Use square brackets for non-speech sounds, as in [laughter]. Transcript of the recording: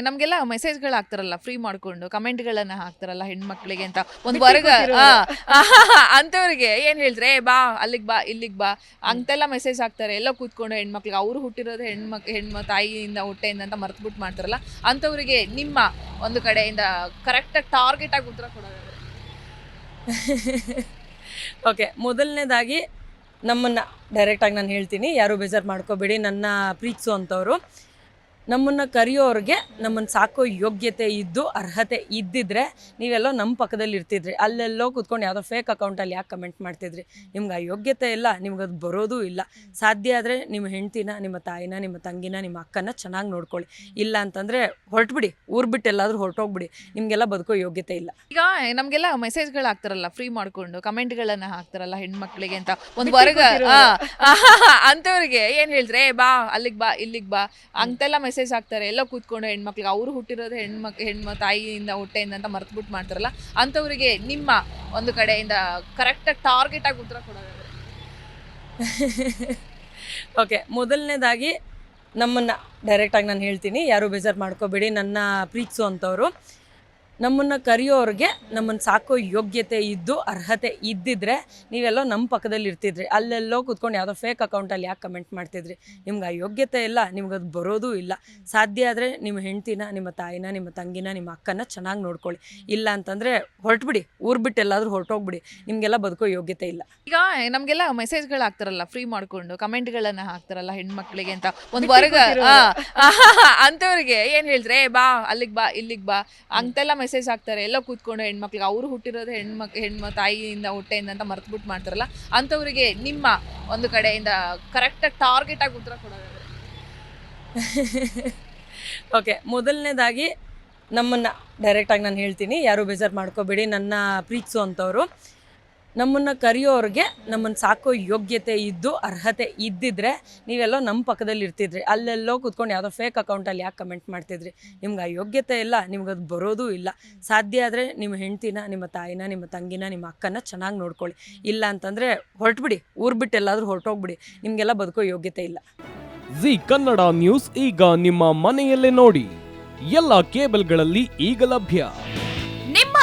ನಮ್ಗೆಲ್ಲ ಮೆಸೇಜ್ಗಳು ಹಾಕ್ತಾರಲ್ಲ ಫ್ರೀ ಮಾಡ್ಕೊಂಡು ಕಮೆಂಟ್ಗಳನ್ನ ಹಾಕ್ತಾರಲ್ಲ ಹೆಣ್ಮಕ್ಳಿಗೆ ಅಂತ. ಒಂದ್ ವರ್ಗ ಅಂತವ್ರಿಗೆ ಏನ್ ಹೇಳ್ತಾರೆ "ಏ, ಬಾ ಅಲ್ಲಿಗ್ ಬಾ ಇಲ್ಲಿಗ್ ಬಾ. ಅಂತೆಲ್ಲ ಮೆಸೇಜ್ ಹಾಕ್ತಾರೆ. ಎಲ್ಲ ಕೂತ್ಕೊಂಡು ಹೆಣ್ಮಕ್ಳಿಗೆ ಅವ್ರು ಹುಟ್ಟಿರೋದು ಹೆಣ್ಮಕ್ ಹೆಣ್ಮ ತಾಯಿಯಿಂದ ಹೊಟ್ಟೆಯಿಂದ ಅಂತ ಮರ್ತ್ಬಿಟ್ಟು ಮಾಡ್ತಾರಲ್ಲ ಅಂತವ್ರಿಗೆ ನಿಮ್ಮ ಒಂದು ಕಡೆಯಿಂದ ಕರೆಕ್ಟಾಗಿ ಟಾರ್ಗೆಟ್ ಆಗಿ ಉತ್ತರ ಕೊಡೋದಾದ್ರೆ ಓಕೆ [laughs] ಮೊದಲನೇದಾಗಿ ನಮ್ಮನ್ನು ಡೈರೆಕ್ಟಾಗಿ ನಾನು ಹೇಳ್ತೀನಿ. ಯಾರು ಬೇಜಾರು ಮಾಡ್ಕೋಬೇಡಿ. ನನ್ನ ಪ್ರೀತಿಸುವಂಥವ್ರು ನಮ್ಮನ್ನು ಕರೆಯೋರಿಗೆ ನಮ್ಮನ್ನು ಸಾಕೋ ಯೋಗ್ಯತೆ ಇದ್ದು ಅರ್ಹತೆ ಇದ್ದಿದ್ರೆ ನೀವೆಲ್ಲೋ ನಮ್ಮ ಪಕ್ಕದಲ್ಲಿ ಇರ್ತಿದ್ರಿ. ಅಲ್ಲೆಲ್ಲೋ ಕೂತ್ಕೊಂಡು ಯಾವುದೋ ಫೇಕ್ ಅಕೌಂಟಲ್ಲಿ ಯಾಕೆ ಕಮೆಂಟ್ ಮಾಡ್ತಿದ್ರಿ? ನಿಮ್ಗೆ ಆ ಯೋಗ್ಯತೆ ಇಲ್ಲ ನಿಮ್ಗೆ ಅದು ಬರೋದೂ ಇಲ್ಲ. ಸಾಧ್ಯ ಆದರೆ ನಿಮ್ಮ ಹೆಂಡ್ತಿನ ನಿಮ್ಮ ತಾಯಿನ ನಿಮ್ಮ ತಂಗಿನ ನಿಮ್ಮ ಅಕ್ಕನ ಚೆನ್ನಾಗಿ ನೋಡ್ಕೊಳ್ಳಿ. ಇಲ್ಲ ಅಂತಂದರೆ ಹೊರಟ್ಬಿಡಿ. ಊರು ಬಿಟ್ಟು ಎಲ್ಲಾದರೂ ಹೊರಟೋಗ್ಬಿಡಿ. ನಿಮಗೆಲ್ಲ ಬದುಕೋ ಯೋಗ್ಯತೆ ಇಲ್ಲ. ಈಗ ನಮಗೆಲ್ಲ ಮೆಸೇಜ್ಗಳು ಆಗ್ತಾರಲ್ಲ ಫ್ರೀ ಮಾಡ್ಕೊಂಡು ಕಮೆಂಟ್ಗಳನ್ನು ಹಾಕ್ತಾರಲ್ಲ ಹೆಣ್ಮಕ್ಳಿಗೆ ಅಂತ. ಒಂದು ವರ್ಗ [laughs] ಅಂತವ್ರಿಗೆ ಏನ್ ಹೇಳ್ತಾರೆ? "ಏ, ಬಾ ಅಲ್ಲಿಗೆ ಬಾ ಇಲ್ಲಿಗೆ ಬಾ. ಅಂತೆಲ್ಲ ಮೆಸೇಜ್ ಹಾಕ್ತಾರೆ, ಎಲ್ಲ ಕೂತ್ಕೊಂಡು ಹೆಣ್ಮಕ್ಳಿಗೆ ಅವ್ರು ಹುಟ್ಟಿರೋದು ಹೆಣ್ಮಕ್ ಹೆಣ್ಮ ತಾಯಿಯಿಂದ ಹೊಟ್ಟೆಯಿಂದ ಅಂತ ಮರ್ತ್ಬಿಟ್ಟು ಮಾಡ್ತಾರಲ್ಲ, ಅಂಥವ್ರಿಗೆ ನಿಮ್ಮ ಒಂದು ಕಡೆಯಿಂದ ಕರೆಕ್ಟಾಗಿ ಟಾರ್ಗೆಟ್ ಆಗಿ ಉತ್ತರ ಕೊಡೋದಾದ್ರೆ? [laughs] ಓಕೆ ಮೊದಲನೇದಾಗಿ ನಮ್ಮನ್ನು ಡೈರೆಕ್ಟಾಗಿ ನಾನು ಹೇಳ್ತೀನಿ, ಯಾರು ಬೇಜಾರು ಮಾಡ್ಕೋಬೇಡಿ, ನನ್ನ ಪ್ರೀತಿಸುವಂಥವ್ರು ನಮ್ಮನ್ನು ಕರೆಯೋರಿಗೆ ನಮ್ಮನ್ನು ಸಾಕೋ ಯೋಗ್ಯತೆ ಇದ್ದು ಅರ್ಹತೆ ಇದ್ದಿದ್ರೆ ನೀವೆಲ್ಲೋ ನಮ್ಮ ಪಕ್ಕದಲ್ಲಿ ಇರ್ತಿದ್ರಿ. ಅಲ್ಲೆಲ್ಲೋ ಕೂತ್ಕೊಂಡು ಯಾವುದೋ ಫೇಕ್ ಅಕೌಂಟಲ್ಲಿ ಯಾಕೆ ಕಮೆಂಟ್ ಮಾಡ್ತಿದ್ರಿ? ನಿಮ್ಗೆ ಆ ಯೋಗ್ಯತೆ ಇಲ್ಲ ನಿಮ್ಗೆ ಅದು ಬರೋದೂ ಇಲ್ಲ. ಸಾಧ್ಯ ಆದರೆ ನಿಮ್ಮ ಹೆಂಡ್ತಿನ ನಿಮ್ಮ ತಾಯಿನ ನಿಮ್ಮ ತಂಗಿನ ನಿಮ್ಮ ಅಕ್ಕನ ಚೆನ್ನಾಗಿ ನೋಡ್ಕೊಳ್ಳಿ. ಇಲ್ಲ ಅಂತಂದರೆ ಹೊರಟ್ಬಿಡಿ. ಊರು ಬಿಟ್ಟು ಎಲ್ಲಾದರೂ ಹೊರಟೋಗ್ಬಿಡಿ. ನಿಮಗೆಲ್ಲ ಬದುಕೋ ಯೋಗ್ಯತೆ ಇಲ್ಲ. ಈಗ ನಮಗೆಲ್ಲ ಮೆಸೇಜ್ಗಳು ಹಾಕ್ತಾರಲ್ಲ ಫ್ರೀ ಮಾಡ್ಕೊಂಡು ಕಮೆಂಟ್ಗಳನ್ನು ಹಾಕ್ತಾರಲ್ಲ ಹೆಣ್ಮಕ್ಳಿಗೆ ಅಂತ. ಒಂದು ವರ್ಗ [laughs] ಅಂಥವ್ರಿಗೆ ಏನು ಹೇಳಿದ್ರೆ ಹೇಳ್ತಾರೆ "ಏ, ಬಾ ಅಲ್ಲಿಗೆ ಬಾ ಇಲ್ಲಿಗೆ ಬಾ. ಅಂತೆಲ್ಲ ಮೆಸೇಜ್ ಹಾಕ್ತಾರೆ, ಎಲ್ಲ ಕೂತ್ಕೊಂಡು ಹೆಣ್ಮಕ್ಳಿಗೆ, ಅವರು ಹುಟ್ಟಿರೋದು ಹೆಣ್ಮಕ್, ಹೆಣ್ಮ ತಾಯಿಯಿಂದ, ಹೊಟ್ಟೆಯಿಂದ ಅಂತ ಮರ್ತ್ಬಿಟ್ಟು ಮಾಡ್ತಾರಲ್ಲ, ಅಂಥವ್ರಿಗೆ ನಿಮ್ಮ ಒಂದು ಕಡೆಯಿಂದ ಕರೆಕ್ಟಾಗಿ ಟಾರ್ಗೆಟ್ ಆಗಿ ಉತ್ತರ ಕೊಡೋದಾದ್ರೆ ಓಕೆ [laughs] ಮೊದಲನೇದಾಗಿ ನಮ್ಮನ್ನು ಡೈರೆಕ್ಟಾಗಿ ನಾನು ಹೇಳ್ತೀನಿ, ಯಾರು ಬೇಜಾರು ಮಾಡ್ಕೋಬೇಡಿ, ನನ್ನ ಪ್ರೀತಿಸುವಂಥವ್ರು ನಮ್ಮನ್ನು ಕರೆಯೋರಿಗೆ ನಮ್ಮನ್ನು ಸಾಕೋ ಯೋಗ್ಯತೆ ಇದ್ದು, ಅರ್ಹತೆ ಇದ್ದಿದ್ರೆ ನೀವೆಲ್ಲೋ ನಮ್ಮ ಪಕ್ಕದಲ್ಲಿ ಇರ್ತಿದ್ರಿ. ಅಲ್ಲೆಲ್ಲೋ ಕೂತ್ಕೊಂಡು ಯಾವುದೋ ಫೇಕ್ ಅಕೌಂಟಲ್ಲಿ ಯಾಕೆ ಕಮೆಂಟ್ ಮಾಡ್ತಿದ್ರಿ? ನಿಮ್ಗೆ ಆ ಯೋಗ್ಯತೆ ಇಲ್ಲ, ನಿಮ್ಗೆ ಅದು ಬರೋದೂ ಇಲ್ಲ. ಸಾಧ್ಯ ಆದರೆ ನಿಮ್ಮ ಹೆಂಡ್ತಿನ, ನಿಮ್ಮ ತಾಯಿನ, ನಿಮ್ಮ ತಂಗಿನ, ನಿಮ್ಮ ಅಕ್ಕನ ಚೆನ್ನಾಗಿ ನೋಡ್ಕೊಳ್ಳಿ. ಇಲ್ಲ ಅಂತಂದರೆ ಹೊರಟ್ಬಿಡಿ. ಊರು ಬಿಟ್ಟು ಎಲ್ಲಾದರೂ ಹೊರಟೋಗ್ಬಿಡಿ. ನಿಮಗೆಲ್ಲ ಬದುಕೋ ಯೋಗ್ಯತೆ ಇಲ್ಲ. ಜಿ ಕನ್ನಡ ನ್ಯೂಸ್ ಈಗ ನಿಮ್ಮ ಮನೆಯಲ್ಲೇ ನೋಡಿ. ಎಲ್ಲ ಕೇಬಲ್ಗಳಲ್ಲಿ ಈಗ ಲಭ್ಯ.